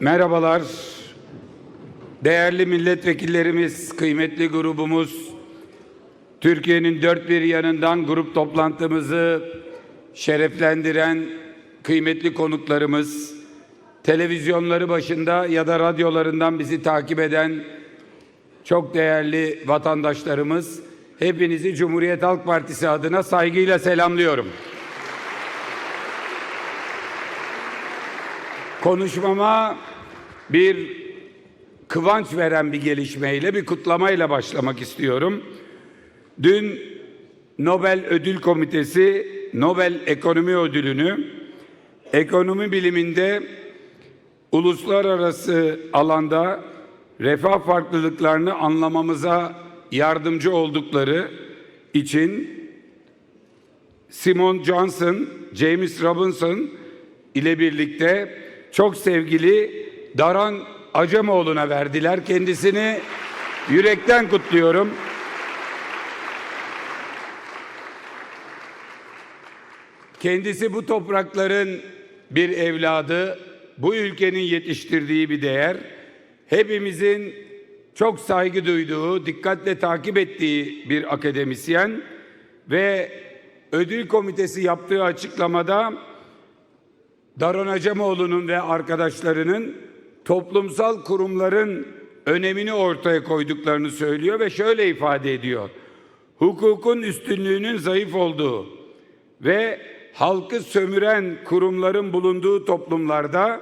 Merhabalar. Değerli milletvekillerimiz, kıymetli grubumuz, Türkiye'nin dört bir yanından grup toplantımızı şereflendiren kıymetli konuklarımız, televizyonları başında ya da radyolarından bizi takip eden çok değerli vatandaşlarımız, hepinizi Cumhuriyet Halk Partisi adına saygıyla selamlıyorum. Konuşmama bir kıvanç veren bir gelişmeyle, bir kutlamayla başlamak istiyorum. Dün Nobel Ödül Komitesi Nobel Ekonomi Ödülünü ekonomi biliminde uluslararası alanda refah farklılıklarını anlamamıza yardımcı oldukları için Simon Johnson, James Robinson ile birlikte çok sevgili Daran Acemoğlu'na verdiler. Kendisini yürekten kutluyorum. Kendisi bu toprakların bir evladı, bu ülkenin yetiştirdiği bir değer. Hepimizin çok saygı duyduğu, dikkatle takip ettiği bir akademisyen ve ödül komitesi yaptığı açıklamada Daron Acemoğlu'nun ve arkadaşlarının toplumsal kurumların önemini ortaya koyduklarını söylüyor ve şöyle ifade ediyor. Hukukun üstünlüğünün zayıf olduğu ve halkı sömüren kurumların bulunduğu toplumlarda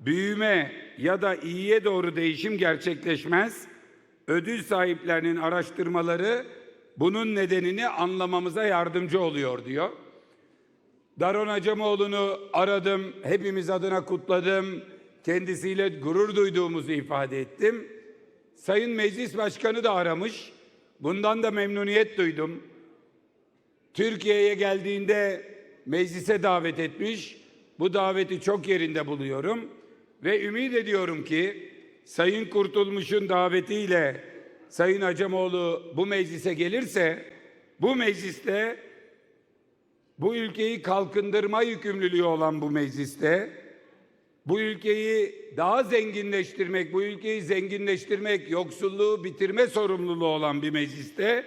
büyüme ya da iyiye doğru değişim gerçekleşmez. Ödül sahiplerinin araştırmaları bunun nedenini anlamamıza yardımcı oluyor diyor. Daron Acemoğlu'nu aradım, hepimiz adına kutladım, kendisiyle gurur duyduğumuzu ifade ettim. Sayın Meclis Başkanı da aramış, bundan da memnuniyet duydum. Türkiye'ye geldiğinde meclise davet etmiş, bu daveti çok yerinde buluyorum ve ümit ediyorum ki Sayın Kurtulmuş'un davetiyle Sayın Acemoğlu bu meclise gelirse, bu mecliste bu ülkeyi kalkındırma yükümlülüğü olan bu mecliste bu ülkeyi daha zenginleştirmek, bu ülkeyi zenginleştirmek, yoksulluğu bitirme sorumluluğu olan bir mecliste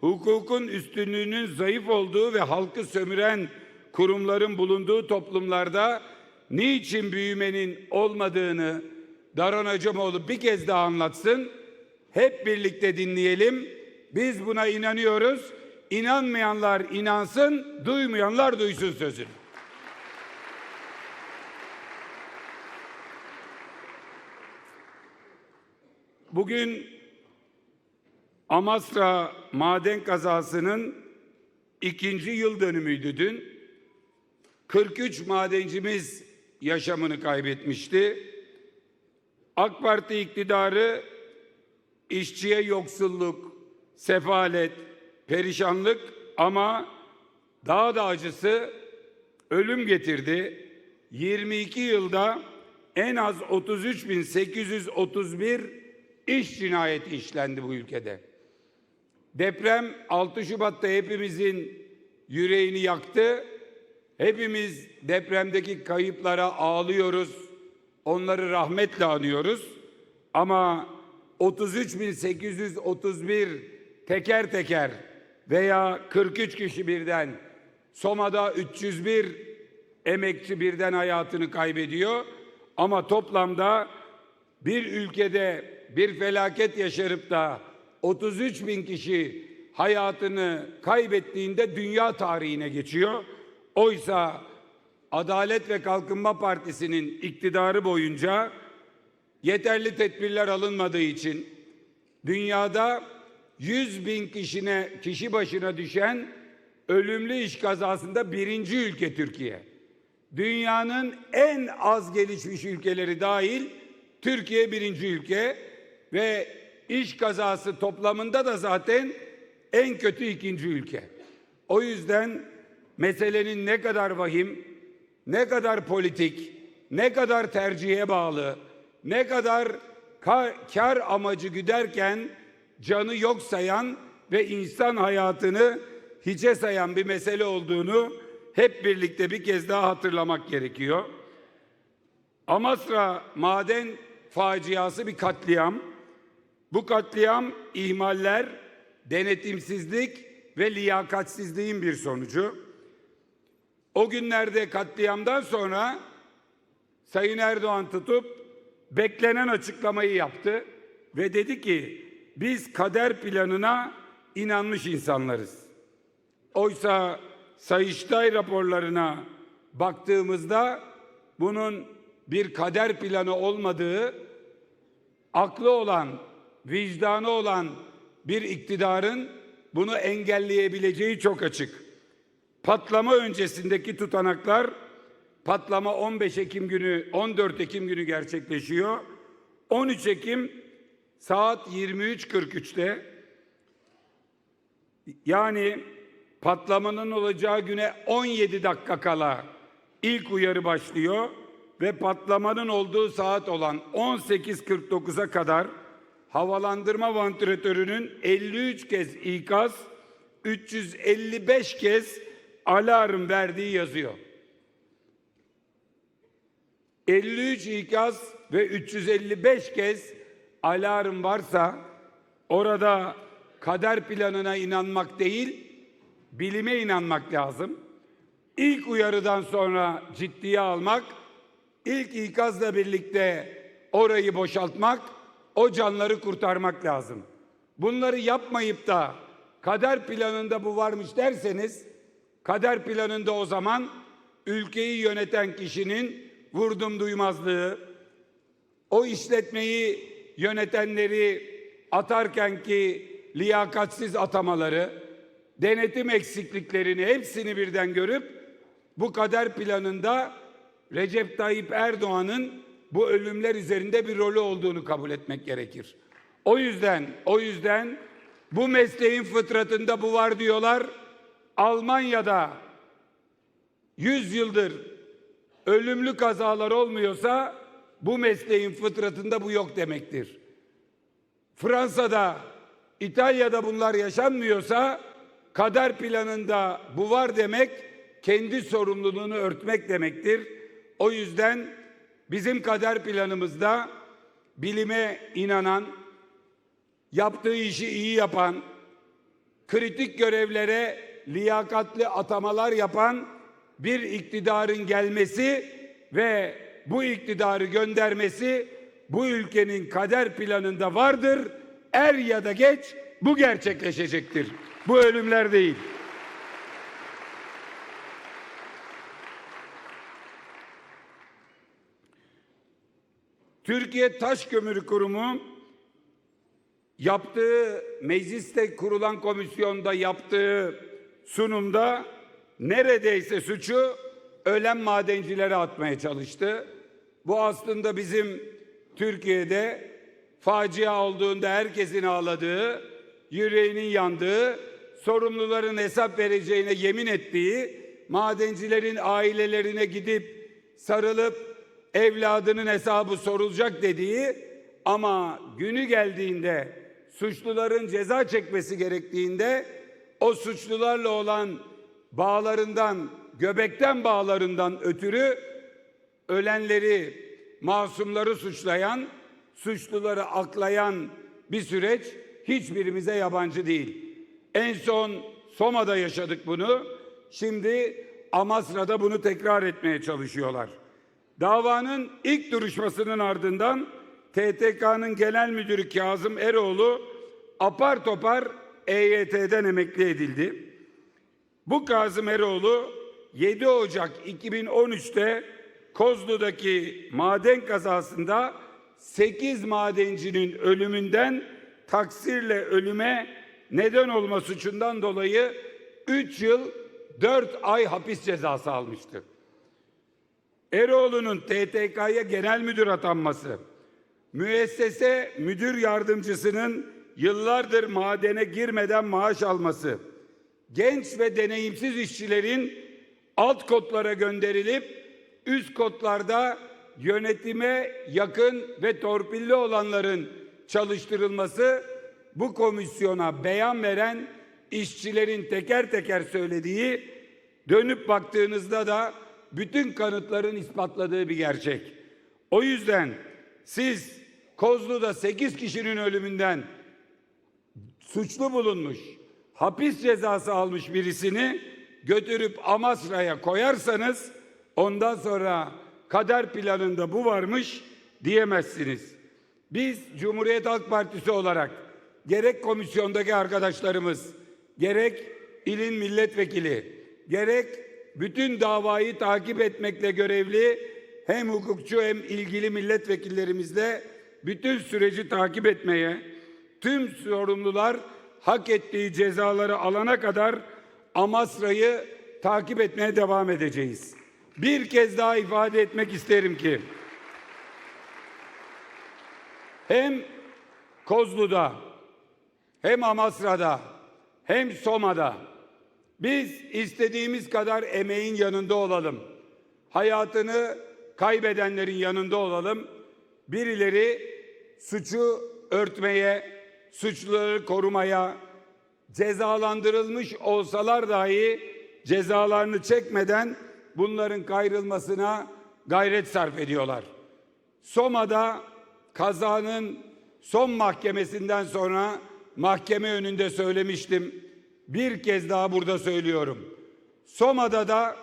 hukukun üstünlüğünün zayıf olduğu ve halkı sömüren kurumların bulunduğu toplumlarda niçin büyümenin olmadığını Daron Acemoğlu bir kez daha anlatsın. Hep birlikte dinleyelim. Biz buna inanıyoruz. İnanmayanlar inansın, duymayanlar duysun sözünü. Bugün Amasra maden kazasının ikinci yıl dönümüydü dün. 43 madencimiz yaşamını kaybetmişti. AK Parti iktidarı işçiye yoksulluk, sefalet, perişanlık ama daha da acısı ölüm getirdi. 22 yılda en az 33.831 iş cinayeti işlendi bu ülkede. Deprem 6 Şubat'ta hepimizin yüreğini yaktı. Hepimiz depremdeki kayıplara ağlıyoruz. Onları rahmetle anıyoruz. Ama 33.831 teker teker veya 43 kişi birden Soma'da 301 emekçi birden hayatını kaybediyor. Ama toplamda bir ülkede bir felaket yaşarıp da 33 bin kişi hayatını kaybettiğinde dünya tarihine geçiyor. Oysa Adalet ve Kalkınma Partisi'nin iktidarı boyunca yeterli tedbirler alınmadığı için dünyada 100 bin kişine, kişi başına düşen ölümlü iş kazasında birinci ülke Türkiye. Dünyanın en az gelişmiş ülkeleri dahil Türkiye birinci ülke ve iş kazası toplamında da zaten en kötü ikinci ülke. O yüzden meselenin ne kadar vahim, ne kadar politik, ne kadar tercihe bağlı, ne kadar kar amacı güderken canı yok sayan ve insan hayatını hiçe sayan bir mesele olduğunu hep birlikte bir kez daha hatırlamak gerekiyor. Amasra maden faciası bir katliam. Bu katliam ihmaller, denetimsizlik ve liyakatsizliğin bir sonucu. O günlerde katliamdan sonra Sayın Erdoğan tutup beklenen açıklamayı yaptı ve dedi ki biz kader planına inanmış insanlarız. Oysa Sayıştay raporlarına baktığımızda bunun bir kader planı olmadığı aklı olan, vicdanı olan bir iktidarın bunu engelleyebileceği çok açık. Patlama öncesindeki tutanaklar patlama 15 Ekim günü 14 Ekim günü gerçekleşiyor. 13 Ekim saat 23.43'te yani patlamanın olacağı güne 17 dakika kala ilk uyarı başlıyor ve patlamanın olduğu saat olan 18.49'a kadar havalandırma vantilatörünün 53 kez ikaz, 355 kez alarm verdiği yazıyor. 53 ikaz ve 355 kez alarm varsa orada kader planına inanmak değil, bilime inanmak lazım. İlk uyarıdan sonra ciddiye almak, ilk ikazla birlikte orayı boşaltmak, o canları kurtarmak lazım. Bunları yapmayıp da kader planında bu varmış derseniz, kader planında o zaman ülkeyi yöneten kişinin vurdum duymazlığı, o işletmeyi yönetenleri atarken ki liyakatsiz atamaları, denetim eksikliklerini hepsini birden görüp bu kader planında Recep Tayyip Erdoğan'ın bu ölümler üzerinde bir rolü olduğunu kabul etmek gerekir. O yüzden, o yüzden bu mesleğin fıtratında bu var diyorlar. Almanya'da 100 yıldır ölümlü kazalar olmuyorsa bu mesleğin fıtratında bu yok demektir. Fransa'da, İtalya'da bunlar yaşanmıyorsa kader planında bu var demek kendi sorumluluğunu örtmek demektir. O yüzden bizim kader planımızda bilime inanan, yaptığı işi iyi yapan, kritik görevlere liyakatli atamalar yapan bir iktidarın gelmesi ve bu iktidarı göndermesi bu ülkenin kader planında vardır. Er ya da geç bu gerçekleşecektir. Bu ölümler değil. Türkiye Taş Kömürü Kurumu yaptığı mecliste kurulan komisyonda yaptığı sunumda neredeyse suçu ölen madencilere atmaya çalıştı. Bu aslında bizim Türkiye'de facia olduğunda herkesin ağladığı, yüreğinin yandığı, sorumluların hesap vereceğine yemin ettiği, madencilerin ailelerine gidip sarılıp evladının hesabı sorulacak dediği ama günü geldiğinde suçluların ceza çekmesi gerektiğinde o suçlularla olan bağlarından, göbekten bağlarından ötürü ölenleri, masumları suçlayan, suçluları aklayan bir süreç hiçbirimize yabancı değil. En son Soma'da yaşadık bunu. Şimdi Amasra'da bunu tekrar etmeye çalışıyorlar. Davanın ilk duruşmasının ardından TTK'nın genel müdürü Kazım Eroğlu apar topar EYT'den emekli edildi. Bu Kazım Eroğlu 7 Ocak 2013'te Kozlu'daki maden kazasında 8 madencinin ölümünden taksirle ölüme neden olma suçundan dolayı 3 yıl 4 ay hapis cezası almıştı. Eroğlu'nun TTK'ya genel müdür atanması, müessese müdür yardımcısının yıllardır madene girmeden maaş alması, genç ve deneyimsiz işçilerin alt kodlara gönderilip üst kodlarda yönetime yakın ve torpilli olanların çalıştırılması bu komisyona beyan veren işçilerin teker teker söylediği dönüp baktığınızda da bütün kanıtların ispatladığı bir gerçek. O yüzden siz Kozlu'da 8 kişinin ölümünden suçlu bulunmuş, hapis cezası almış birisini götürüp Amasra'ya koyarsanız ondan sonra kader planında bu varmış diyemezsiniz. Biz Cumhuriyet Halk Partisi olarak gerek komisyondaki arkadaşlarımız, gerek ilin milletvekili, gerek bütün davayı takip etmekle görevli hem hukukçu hem ilgili milletvekillerimizle bütün süreci takip etmeye, tüm sorumlular hak ettiği cezaları alana kadar Amasra'yı takip etmeye devam edeceğiz. Bir kez daha ifade etmek isterim ki hem Kozlu'da hem Amasra'da hem Soma'da biz istediğimiz kadar emeğin yanında olalım. Hayatını kaybedenlerin yanında olalım. Birileri suçu örtmeye, suçluları korumaya, cezalandırılmış olsalar dahi cezalarını çekmeden bunların kayrılmasına gayret sarf ediyorlar. Soma'da kazanın son mahkemesinden sonra mahkeme önünde söylemiştim. Bir kez daha burada söylüyorum. Soma'da da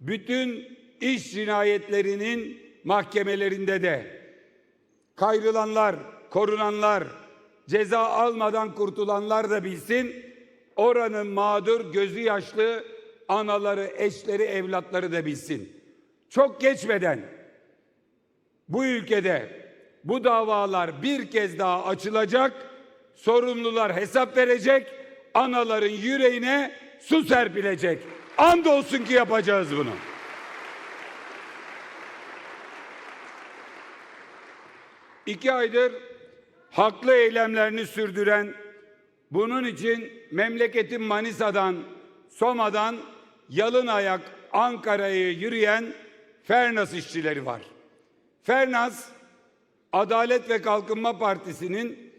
bütün iş cinayetlerinin mahkemelerinde de kayrılanlar, korunanlar, ceza almadan kurtulanlar da bilsin. Oranın mağdur, gözü yaşlı anaları, eşleri, evlatları da bilsin. Çok geçmeden bu ülkede bu davalar bir kez daha açılacak, sorumlular hesap verecek, anaların yüreğine su serpilecek. Andolsun ki yapacağız bunu. İki aydır haklı eylemlerini sürdüren, bunun için memleketin Manisa'dan, Soma'dan yalın ayak Ankara'ya yürüyen Fernas işçileri var. Fernas, Adalet ve Kalkınma Partisi'nin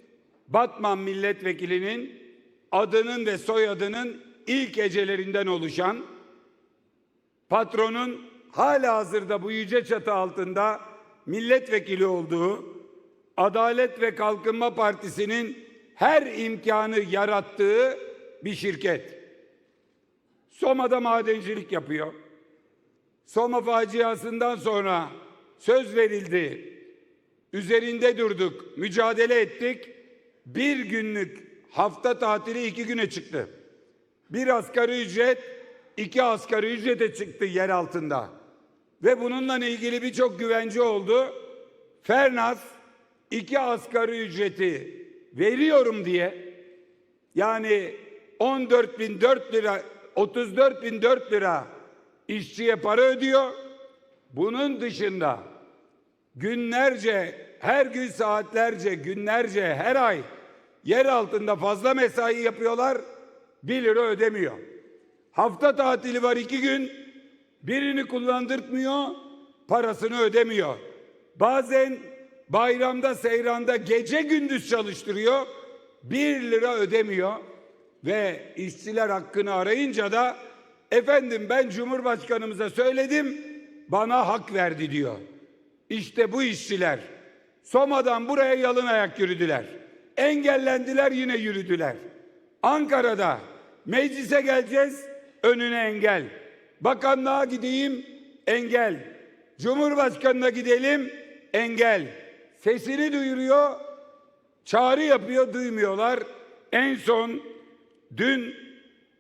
Batman milletvekilinin adının ve soyadının ilk hecelerinden oluşan patronun hala hazırda bu yüce çatı altında milletvekili olduğu Adalet ve Kalkınma Partisi'nin her imkanı yarattığı bir şirket. Soma'da madencilik yapıyor. Soma faciasından sonra söz verildi. Üzerinde durduk, mücadele ettik. Bir günlük hafta tatili iki güne çıktı. Bir asgari ücret iki asgari ücrete çıktı yer altında. Ve bununla ilgili birçok güvence oldu. Fernas iki asgari ücreti veriyorum diye yani 14 bin 4 lira 34 bin 4 lira işçiye para ödüyor. Bunun dışında günlerce her gün saatlerce günlerce her ay yer altında fazla mesai yapıyorlar. 1 lira ödemiyor. Hafta tatili var iki gün. Birini kullandırtmıyor. Parasını ödemiyor. Bazen bayramda seyranda gece gündüz çalıştırıyor. 1 lira ödemiyor. Ve işçiler hakkını arayınca da efendim ben Cumhurbaşkanımıza söyledim bana hak verdi diyor. İşte bu işçiler Soma'dan buraya yalın ayak yürüdüler. Engellendiler yine yürüdüler. Ankara'da meclise geleceğiz önüne engel. Bakanlığa gideyim engel. Cumhurbaşkanına gidelim engel. Sesini duyuruyor çağrı yapıyor duymuyorlar. En son dün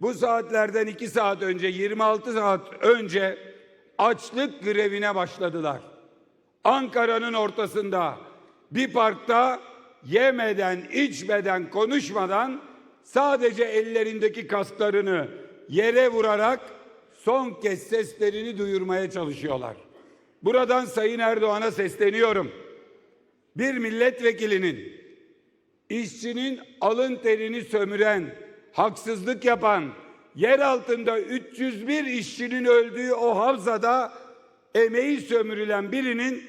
bu saatlerden iki saat önce 26 saat önce açlık grevine başladılar. Ankara'nın ortasında bir parkta yemeden, içmeden, konuşmadan sadece ellerindeki kasklarını yere vurarak son kez seslerini duyurmaya çalışıyorlar. Buradan Sayın Erdoğan'a sesleniyorum. Bir milletvekilinin işçinin alın terini sömüren, haksızlık yapan, yer altında 301 işçinin öldüğü o havzada emeği sömürülen birinin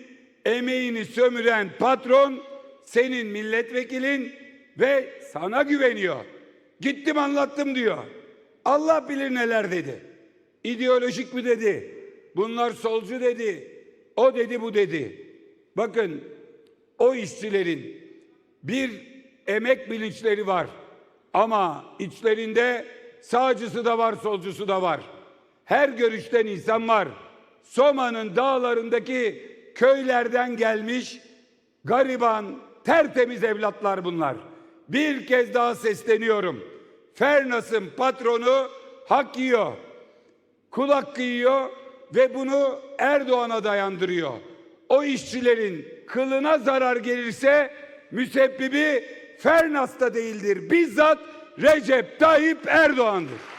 emeğini sömüren patron senin milletvekilin ve sana güveniyor. Gittim anlattım diyor. Allah bilir neler dedi. İdeolojik mi dedi? Bunlar solcu dedi. O dedi bu dedi. Bakın o işçilerin bir emek bilinçleri var. Ama içlerinde sağcısı da var, solcusu da var. Her görüşten insan var. Soma'nın dağlarındaki köylerden gelmiş gariban, tertemiz evlatlar bunlar. Bir kez daha sesleniyorum. Fernas'ın patronu hak yiyor kulak kıyıyor ve bunu Erdoğan'a dayandırıyor. O işçilerin kılına zarar gelirse müsebbibi Fernas'ta değildir. Bizzat Recep Tayyip Erdoğan'dır.